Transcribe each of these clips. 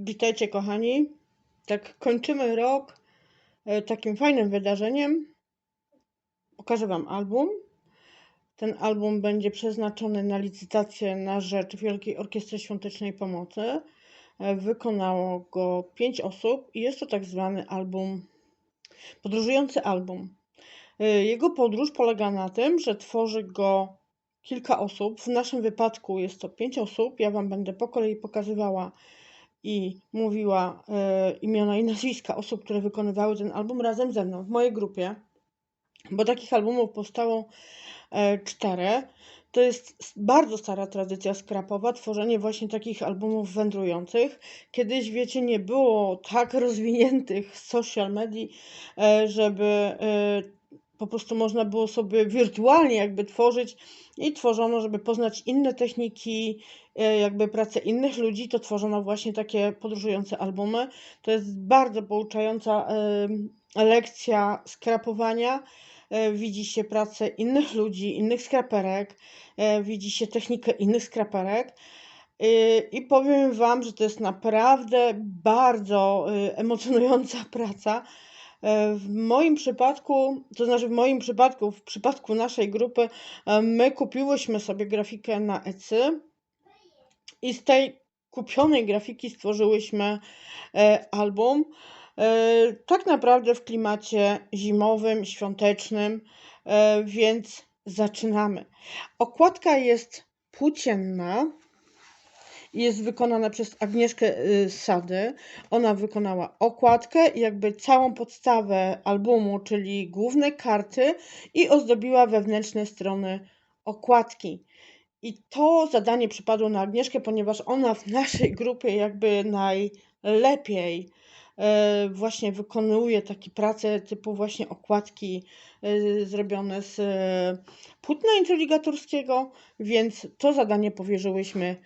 Witajcie kochani. Tak kończymy rok e, takim fajnym wydarzeniem. Pokażę Wam album. Ten album będzie przeznaczony na licytację na rzecz Wielkiej Orkiestry Świątecznej Pomocy. E, Wykonało go pięć osób i jest to tak zwany album, podróżujący album. E, Jego podróż polega na tym, że tworzy go kilka osób. W naszym wypadku jest to pięć osób. Ja Wam będę po kolei pokazywała i mówiła e, imiona i nazwiska osób, które wykonywały ten album razem ze mną w mojej grupie, bo takich albumów powstało e, cztery. To jest bardzo stara tradycja skrapowa, tworzenie właśnie takich albumów wędrujących. Kiedyś, wiecie, nie było tak rozwiniętych social medii, e, żeby e, po prostu można było sobie wirtualnie jakby tworzyć i tworzono, żeby poznać inne techniki, e, jakby pracę innych ludzi, to tworzono właśnie takie podróżujące albumy. To jest bardzo pouczająca lekcja skrapowania. E, Widzi się pracę innych ludzi, innych skraperek, e, widzi się technikę innych skraperek. I powiem Wam, że to jest naprawdę bardzo emocjonująca praca. E, W moim przypadku, to znaczy w moim przypadku, w przypadku naszej grupy, e, my kupiłyśmy sobie grafikę na Etsy i z tej kupionej grafiki stworzyłyśmy e, album. Tak naprawdę w klimacie zimowym, świątecznym, więc zaczynamy. Okładka jest płócienna. Jest wykonana przez Agnieszkę y, Sady. Ona wykonała okładkę jakby całą podstawę albumu, czyli główne karty i ozdobiła wewnętrzne strony okładki. I to zadanie przypadło na Agnieszkę, ponieważ ona w naszej grupie jakby najlepiej e, właśnie wykonuje takie prace typu właśnie okładki e, zrobione z płótna introligatorskiego, więc to zadanie powierzyłyśmy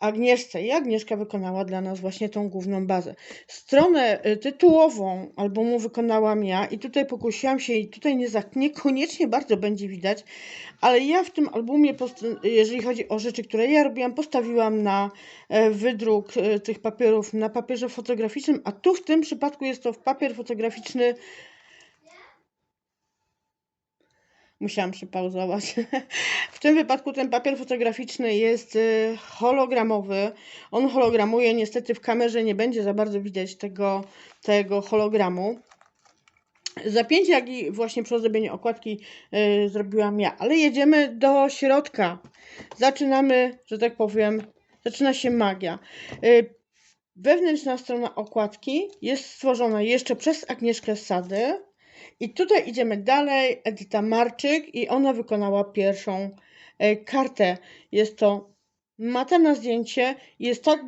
Agnieszce i Agnieszka wykonała dla nas właśnie tą główną bazę. Stronę y, tytułową albumu wykonałam ja i tutaj pokusiłam się i tutaj nie niekoniecznie bardzo będzie widać, ale ja w tym albumie, jeżeli chodzi o rzeczy, które ja robiłam, postawiłam na e, wydruk e, tych papierów na papierze fotograficznym, a tu w tym przypadku jest to papier fotograficzny. Musiałam przypauzować. W tym wypadku ten papier fotograficzny jest y, hologramowy. On hologramuje, niestety w kamerze nie będzie za bardzo widać tego, tego hologramu. Zapięcie, jak i właśnie przy ozdobieniu okładki y, zrobiłam ja. Ale jedziemy do środka. Zaczynamy, że tak powiem, zaczyna się magia. Y, wewnętrzna strona okładki jest stworzona jeszcze przez Agnieszkę Sady. I tutaj idziemy dalej. Edyta Marczyk i ona wykonała pierwszą e, kartę. Jest to mata na zdjęcie. Jest tak,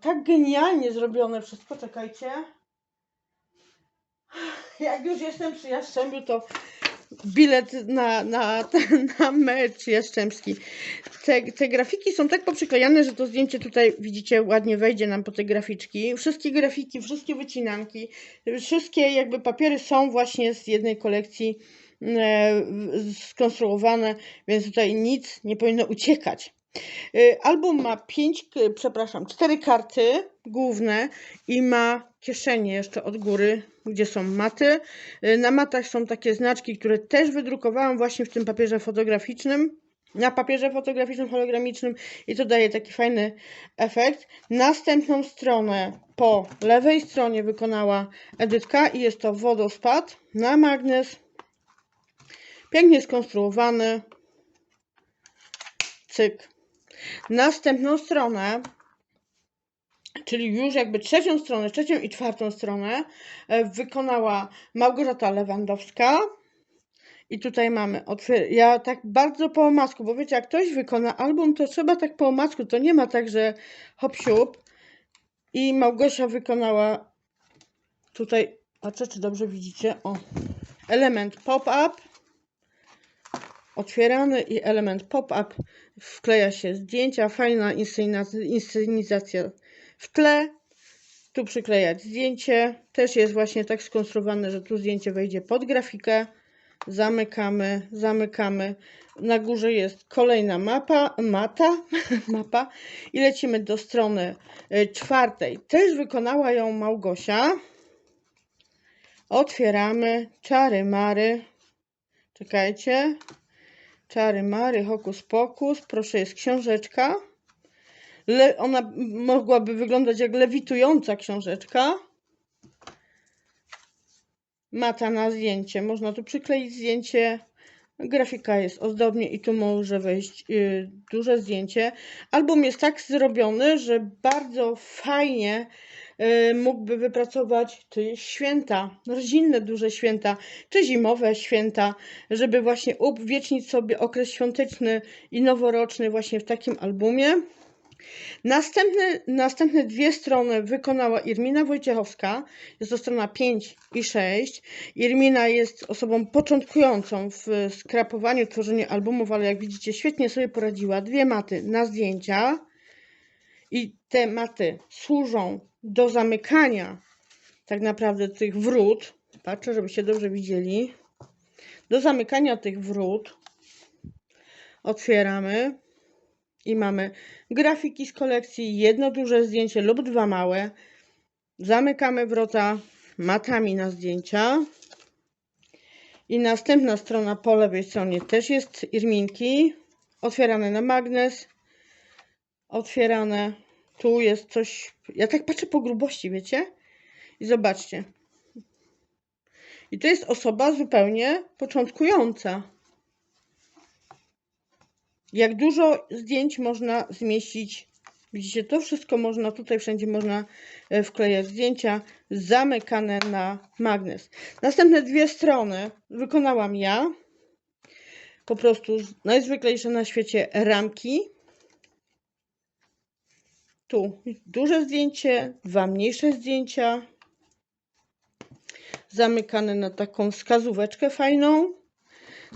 tak genialnie zrobione wszystko. Czekajcie. Jak już jestem przy Jastrzębiu, to bilet na, na, na mecz jastrzębski. Te, te grafiki są tak poprzyklejane, że to zdjęcie tutaj widzicie ładnie wejdzie nam po te graficzki. Wszystkie grafiki, wszystkie wycinanki, wszystkie jakby papiery są właśnie z jednej kolekcji e, skonstruowane, więc tutaj nic nie powinno uciekać. Y, Album ma pięć, k- przepraszam, cztery karty główne i ma kieszenie jeszcze od góry, gdzie są maty. Y, Na matach są takie znaczki, które też wydrukowałam właśnie w tym papierze fotograficznym. Na papierze fotograficznym, hologramicznym i to daje taki fajny efekt. Następną stronę po lewej stronie wykonała Edytka i jest to wodospad na magnes. Pięknie skonstruowany. Cyk. Następną stronę, czyli już jakby trzecią stronę, trzecią i czwartą stronę e, wykonała Małgorzata Lewandowska. I tutaj mamy, ja tak bardzo po omacku, bo wiecie, jak ktoś wykona album, to trzeba tak po omacku, to nie ma tak, że hop siup. I Małgosia wykonała tutaj, patrzę czy dobrze widzicie, o, element pop-up, otwierany i element pop-up, wkleja się zdjęcia, fajna inscenizacja, w tle, tu przyklejać zdjęcie, też jest właśnie tak skonstruowane, że tu zdjęcie wejdzie pod grafikę, zamykamy, zamykamy. Na górze jest kolejna mapa, mata, mapa i lecimy do strony y, czwartej. Też wykonała ją Małgosia. Otwieramy, czary mary. Czekajcie. Czary mary, hokus pokus. Proszę, jest książeczka. Le, ona mogłaby wyglądać jak lewitująca książeczka. Mata na zdjęcie. Można tu przykleić zdjęcie. Grafika jest ozdobnie i tu może wejść y, duże zdjęcie. Album jest tak zrobiony, że bardzo fajnie mógłby wypracować ty święta, rodzinne duże święta, czy zimowe święta, żeby właśnie uwiecznić sobie okres świąteczny i noworoczny właśnie w takim albumie. Następne, następne dwie strony wykonała Irmina Wojciechowska. Jest to strona 5 i 6. Irmina jest osobą początkującą w skrapowaniu, tworzeniu albumów, ale jak widzicie, świetnie sobie poradziła. Dwie maty na zdjęcia. I te maty służą do zamykania tak naprawdę tych wrót. Patrzę, żebyście dobrze widzieli. Do zamykania tych wrót otwieramy i mamy grafiki z kolekcji, jedno duże zdjęcie lub dwa małe. Zamykamy wrota matami na zdjęcia. I następna strona po lewej stronie też jest irminki. Otwierane na magnes. Otwierane. Tu jest coś. Ja tak patrzę po grubości, wiecie? I zobaczcie. I to jest osoba zupełnie początkująca. Jak dużo zdjęć można zmieścić. Widzicie, to wszystko można, tutaj wszędzie można e, wklejać zdjęcia zamykane na magnes. Następne dwie strony wykonałam ja. Po prostu najzwyklejsze na świecie ramki. Tu duże zdjęcie, dwa mniejsze zdjęcia. Zamykane na taką wskazóweczkę fajną.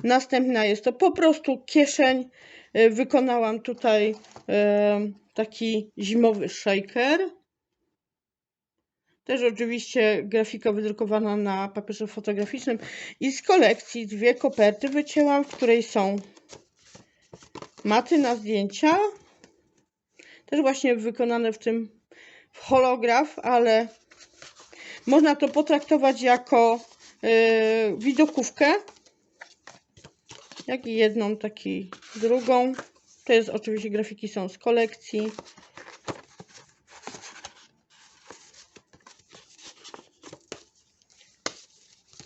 Następna jest to po prostu kieszeń. E, Wykonałam tutaj e, taki zimowy shaker. Też oczywiście grafika wydrukowana na papierze fotograficznym. I z kolekcji dwie koperty wycięłam, w której są maty na zdjęcia. Też właśnie wykonane w tym w holograf, ale można to potraktować jako e, widokówkę jak i jedną, tak i drugą. To jest oczywiście grafiki są z kolekcji.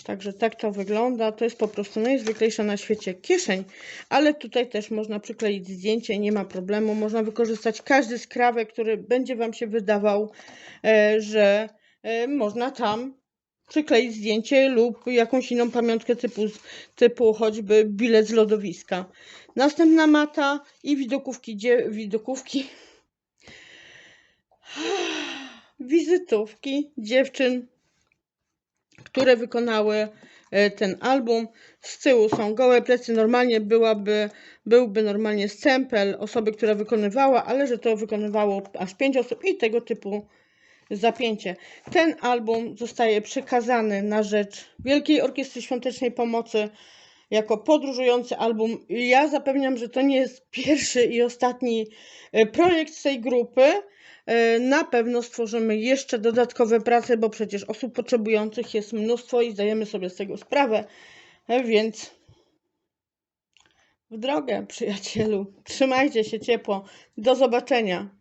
Także tak to wygląda. To jest po prostu najzwyklejsza na świecie kieszeń, ale tutaj też można przykleić zdjęcie, nie ma problemu. Można wykorzystać każdy skrawek, który będzie Wam się wydawał, e, że e, można tam przykleić zdjęcie lub jakąś inną pamiątkę typu, typu choćby bilet z lodowiska. Następna mata i widokówki, dzie, widokówki, wizytówki dziewczyn, które wykonały e, ten album. Z tyłu są gołe plecy. Normalnie byłaby, byłby normalnie stempel osoby, która wykonywała, ale że to wykonywało aż pięć osób i tego typu zapięcie. Ten album zostaje przekazany na rzecz Wielkiej Orkiestry Świątecznej Pomocy jako podróżujący album. Ja zapewniam, że to nie jest pierwszy i ostatni e, projekt tej grupy. E, Na pewno stworzymy jeszcze dodatkowe prace, bo przecież osób potrzebujących jest mnóstwo i zdajemy sobie z tego sprawę. E, Więc w drogę, przyjacielu. Trzymajcie się ciepło. Do zobaczenia.